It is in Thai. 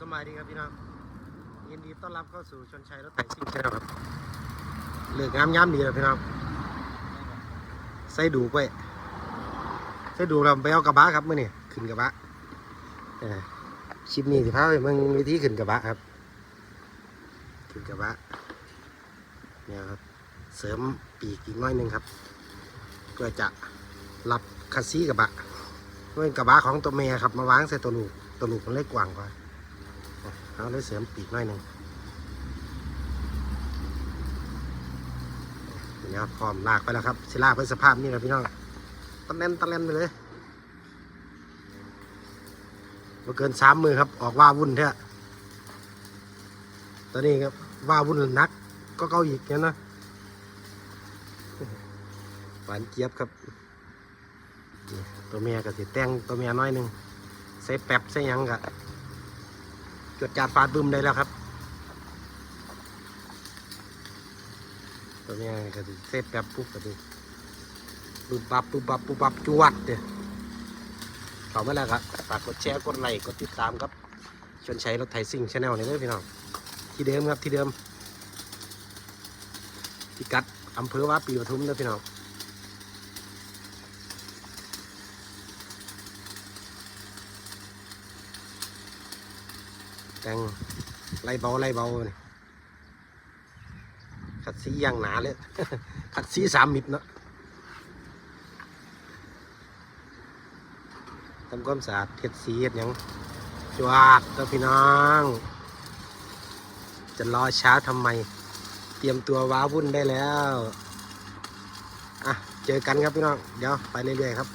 สบายดีครับพี่น้องยินดีต้อนรับเข้าสู่ชนชัยรถไถซิ่งชาแนลครับเหลือกงามย้ำดีเลยพี่น้องใส่ดูไว้ใส่ดูเราไปเอากระบะครับเมื่อนี่ขึ้นกระบะชิปนี้สิพาไปเมึงวิธีขึ้นกระบะครับ ขึ้นกระบะเนี่ยครับเสริมปีกอีกน้อยหนึงครับเพื่อจะรับคัสซี่กระบะเป็นกระบะของตัวเมียครับมาวางใส่ตัวลูกตัวลูกมันเล็กกว่างกว่า เอาเลยเสริมปีกหน้อยหนึ่งเนี่ยครับพร้อมลากไปแล้วครับสิลากไปสภาพนี้แหละพี่น้องตะเล่นตะเล่นไปเลยมาเกินสามมือครับ ออกว่าวุ่นเถอะตอนนี้ครับว่าวุ่นนัก ก็เก้าอีกเนี่ยนะหวานเจี๊ยบครับ ตัวเมียก็สิแต่งตัวเมียน้อยหนึ่งใส่แป๊บใส่ยังกะ จดจาดฟาดบึมได้แล้วครับ ตัวเมียก็สิใส่แป๊บปุ๊บก็สิปุ๊บปับปุ๊บปับปุ๊บปับจวดเด้อเข้ามาแล้วครับฝากกดแชร์กดไลค์กดติดตามครับชวนใช้รถไถซิ่งชาแนลนี่เลยพี่น้องที่เดิมครับที่เดิมพิกัดอำเภอว่าปีปทุมเด้อพี่น้อง แต่งไล่เบาไล่เบาขัดสีอย่างหนาเลยขัดสีสามมิตรเนาะทำความสะอาดเท็ดสีเฮ็ดยังจวดเจ้าพี่น้อง จะรอช้าทำไม เตรียมตัวว้าวุ่นได้แล้ว อะ เจอกันครับพี่น้อง เดี๋ยวไปเรื่อยๆครับ